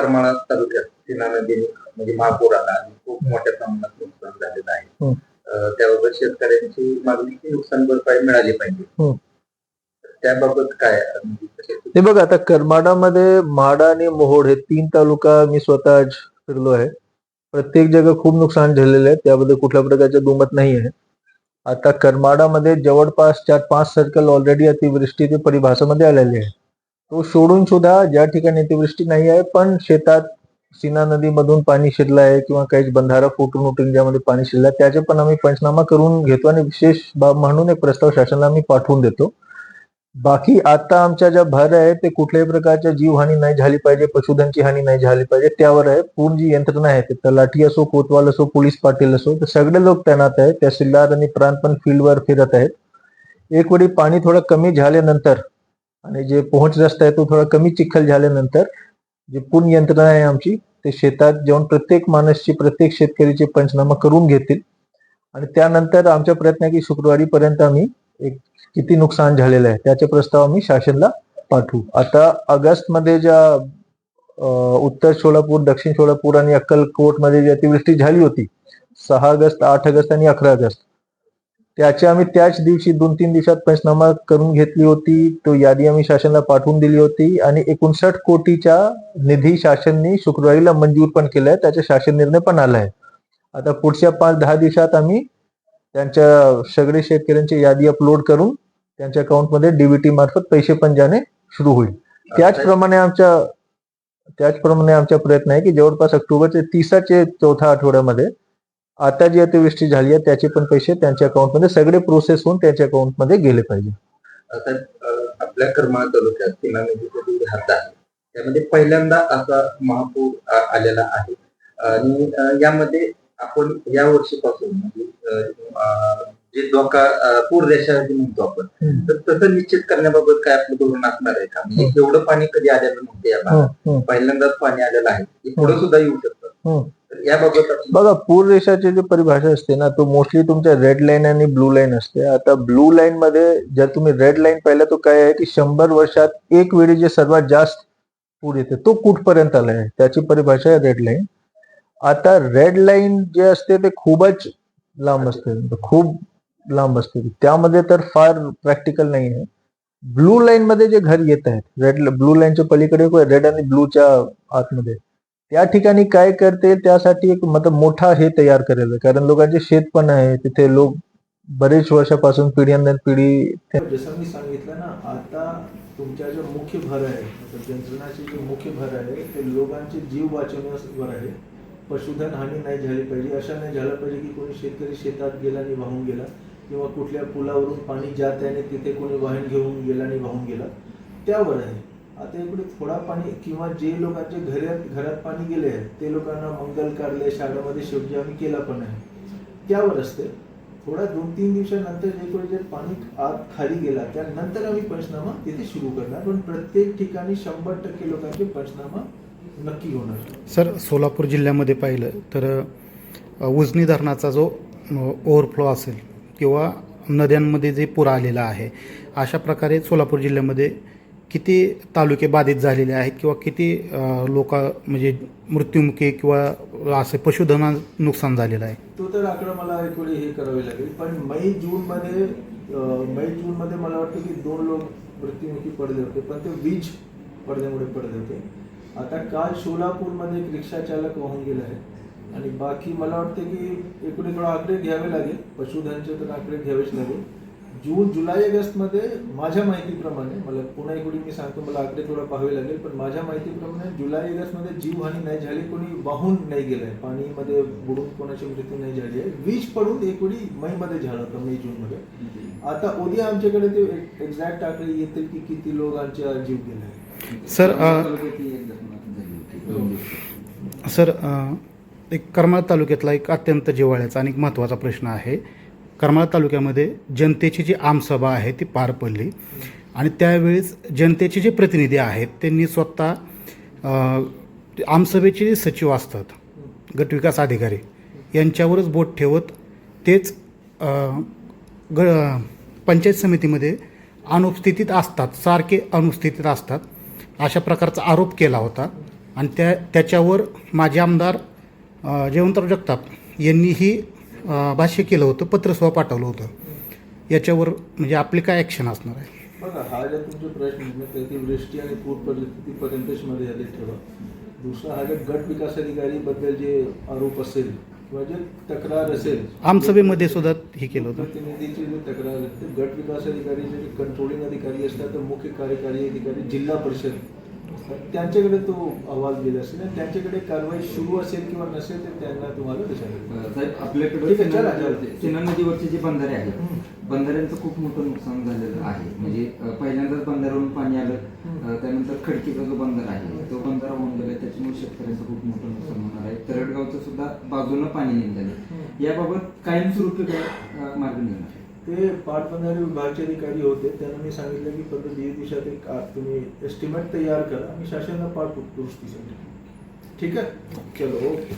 करमाळा तालुक्यात सीना नदी म्हणजे महापूर आला आणि खूप मोठ्या प्रमाणात नुकसान झालेलं आहे. हं. त्याबाबत शेतकऱ्यांची मागणी की नुकसान भरपाई मिळाली पाहिजे. हं. त्याबाबत काय म्हणजे हे बघा आता करमाडामध्ये माडा आणि मोहोड हे तीन तालुका मी स्वतः फिरलो आहे. प्रत्येक जागा खूप नुकसान झालेलं आहे. त्याबद्दल कुठल्या प्रकारचं दुमत नाही आहे. आता करमाडामध्ये जवळपास चार पाच सर्कल ऑलरेडी अतिवृष्टी ते परिभाषामध्ये आलेले आहे. तो सोडून सुद्धा ज्या ठिकाणी अतिवृष्टी नाही आहे पण शेतात सीना नदीमधून पाणी शिरलं आहे किंवा काही बंधारा फुटून उठून ज्यामध्ये पाणी शिरलं आहे त्याचे पण आम्ही पंचनामा करून घेतो आणि विशेष बाब म्हणून एक प्रस्ताव शासनाला आम्ही पाठवून देतो. बाकी आता आमच्या ज्या भर आहे ते कुठल्याही प्रकारच्या जीवहानी नाही झाली पाहिजे पशुधनची हानी नाही झाली पाहिजे. त्यावर आहे पूर्ण जी यंत्रणा आहे ते तलाठी असो कोतवाल असो पोलीस पाटील असो तर सगळे लोक तैनात आहेत. तहसीलदार आणि प्रांत पण फील्डवर फिरत आहेत. एक वेळी पाणी थोडं कमी झाल्यानंतर आणि जे पोहोच रस्ता आहे तो थोडा कमी चिखल झाल्यानंतर जे पूर्ण यंत्रणा आहे आमची ते शेतात जाऊन प्रत्येक माणसची प्रत्येक शेतकरीचे पंचनामा करून घेतील. आणि त्यानंतर आमचा प्रयत्न आहे की शुक्रवारी पर्यंत आम्ही एक किती नुकसान झालेलं आहे त्याचे प्रस्ताव आम्ही शासनला पाठवू. आता ऑगस्टमध्ये ज्या उत्तर सोलापूर दक्षिण सोलापूर आणि अक्कलकोटमध्ये जी अतिवृष्टी झाली होती सहा ऑगस्ट आठ ऑगस्ट आणि अकरा ऑगस्ट त्याचे आम्ही त्याच दिवशी दोन तीन दिवसात पंचनामा करून घेतली होती. तो यादी आम्ही शासनाला पाठवून दिली होती. आणि एकोणसाठ कोटीच्या निधी शासननी शुक्रवारीला मंजूर पण केलाय. त्याचा शासन निर्णय पण आलाय. आता पुढच्या पाच दहा दिवसात आम्ही त्यांच्या सगळे शेतकऱ्यांची यादी अपलोड करून त्यांच्या अकाउंटमध्ये डीबीटी मार्फत पैसे पण जाणे सुरू होईल. त्याचप्रमाणे आमच्या त्याचप्रमाणे आमचा प्रयत्न आहे की जवळपास ऑक्टोबरचे तिसाचे चौथ्या आठवड्यामध्ये आता जी अतिवृष्टी झाली आहे त्याचे पण पैसे त्यांच्या अकाउंटमध्ये सगळे प्रोसेस होऊन त्यांच्या अकाउंटमध्ये गेले पाहिजे. आता आपल्या करमाळा तालुक्यात जो घाट आहे. त्यामध्ये पहिल्यांदा असा महापूर आलेला आहे. आणि यामध्ये आपण या वर्षीपासून म्हणजे जे धोका पूर रेषा म्हणतो आपण. तर तसं निश्चित करण्याबाबत काय आपलं धोरण असणार आहे का? म्हणजे एवढं पाणी कधी आलेलं नव्हतं या भागात. पहिल्यांदाच पाणी आलेलं आहे. पुढे सुद्धा येऊ शकतं. बघा पूर रेषाची जी परिभाषा असते ना तो मोस्टली तुमच्या रेड लाईन आणि ब्लू लाईन असते. आता ब्लू लाईन मध्ये जर तुम्ही रेड लाईन पाहिलं तो काय आहे की शंभर वर्षात एक वेळी जे सर्वात जास्त पूर येते तो कुठपर्यंत आला आहे त्याची परिभाषा आहे रेड लाईन आता रेड लाईन जे असते ते खूपच लांब असते. खूप लांब असते. त्यामध्ये तर फार प्रॅक्टिकल नाही आहे. ब्लू लाईन मध्ये जे घर येत आहेत रेड ब्लू लाईनच्या पलीकडे रेड आणि ब्लूच्या आतमध्ये त्या ठिकाणी काय करते त्यासाठी एक मतलब मोठा हे तयार करेल. कारण लोकांचे शेत पण आहे तिथे लोक बरेच वर्षापासून पिढ्यानंतर पिढी जसं मी सांगितलं ना आता तुमच्या जो मुख्य भर आहे मतलब जे मुख्य भर आहे ते लोकांचे जीव वाचवण्यावर आहे. पशुधन हानी नाही झाली पाहिजे अशा नाही झालं पाहिजे की कोणी शेतकरी शेतात गेला आणि वाहून गेला किंवा कुठल्या पुलावरून पाणी जात आहे आणि तिथे कोणी वाहन घेऊन गेला आणि वाहून गेला. त्यावर आहे. आता इकडे थोडा पाणी किंवा जे लोकांचे घरात घरात पाणी गेले आहे ते लोकांना मंगल कार्य शाळेमध्ये शेवटी आम्ही केला पण आहे त्यावर असते. थोडा दोन तीन दिवसानंतर जे कोणी जर पाणी आत खाली गेला त्यानंतर आम्ही पंचनामा तिथे सुरू करणार. पण प्रत्येक ठिकाणी शंभर टक्के लोकांचे पंचनामा नक्की होणार. सर सोलापूर जिल्ह्यामध्ये पाहिलं तर उजनी धरणाचा जो ओव्हरफ्लो असेल किंवा नद्यांमध्ये जे पूर आलेला आहे अशा प्रकारे सोलापूर जिल्ह्यामध्ये किती तालुके बाधित झालेले आहेत किंवा किती लोक म्हणजे मृत्युमुखी किंवा असे पशुधना नुकसान झालेलं आहे? तो तर आकडा मला एक वेळी हे करावे लागेल. पण मै जूनमध्ये मे जूनमध्ये मला वाटतं की दोन लोक मृत्युमुखी पडले होते पण ते वीज पडल्यामुळे पडले होते. आता काल सोलापूरमध्ये एक रिक्षा चालक वाहून गेला आहे आणि बाकी मला वाटतं की एकूण थोडा आकडे घ्यावे लागेल. पशुधनचे तर आकडे घ्यावेच लागेल. जून जुलै ऑगस्टमध्ये माझ्या माहितीप्रमाणे मला पुन्हा एक मी सांगतो मला आकडे थोडा पाहावे लागेल पण माझ्या माहितीप्रमाणे जुलै ऑगस्टमध्ये जीवहानी नाही झाली कोणी वाहून नाही गेलंय. पाणीमध्ये बुडून कोणाची मृत्यू नाही झाली आहे. वीज पडून एक वेळी मैमध्ये झालं होतं मे जूनमध्ये. आता उद्या आमच्याकडे ते एक्झॅक्ट आकडे येते की किती लोकांचा जीव गेलाय सर सर एक करमाळ तालुक्यातला एक अत्यंत जिव्हाळ्याचा आणि एक महत्त्वाचा प्रश्न आहे. करमाळा तालुक्यामध्ये जनतेची जी आमसभा आहे ती पार पडली. आणि त्यावेळेस जनतेचे जे प्रतिनिधी आहेत त्यांनी स्वतः आमसभेचे जे सचिव असतात गटविकास अधिकारी यांच्यावरच बोट ठेवत तेच ग पंचायत समितीमध्ये अनुपस्थितीत असतात सारखे अनुपस्थितीत असतात अशा प्रकारचा आरोप केला होता. आणि त्या त्याच्यावर माजी आमदार जयवंतराव जगताप यांनीही भाष्य केलं होतं पत्रसुद्धा पाठवलं होतं. याच्यावर म्हणजे आपली काय ॲक्शन असणार आहे? बघा हा ज्या तुमचे प्रश्न ना, त्याची वृष्टी आणि पूर परिस्थितीपर्यंतच मध्ये ठेवा. दुसरा हा जे गट विकास अधिकारी बद्दल जे आरोप असेल किंवा जे तक्रार असेल आमसभेमध्ये सुद्धा हे केलं होतं. प्रतिनिधीची जी तक्रार गट विकास अधिकारी जे कंट्रोलिंग अधिकारी असतात तर मुख्य कार्यकारी अधिकारी जिल्हा परिषद त्यांच्याकडे तो अहवाल दिला असेल आणि त्यांच्याकडे कारवाई सुरू असेल किंवा नसेल ते त्यांना तुम्हाला साहेब आपल्याकडे नदीवरचे जे बंधारे आहेत. बंधाऱ्यांचं खूप मोठं नुकसान झालेलं आहे. म्हणजे पहिल्यांदाच बंधाऱ्यावरून पाणी आलं त्यानंतर खडकीचा जो बंधारा आहे तो बंधारा होऊन गेला. त्याच्यामुळे शेतकऱ्यांचं खूप मोठं नुकसान होणार आहे. तरडगावचं सुद्धा बाजूनं पाणी निघालं. याबाबत कायमस्वरूपी काय मार्ग निघणार ते पाटबंधारे विभागाचे अधिकारी होते. त्यांना मी सांगितलं की पद्धत वीस दिवसात एक तुम्ही एस्टिमेट तयार करा आणि शासनाला पाठवू दुरुस्तीसाठी ठीक आहे? चलो ओके.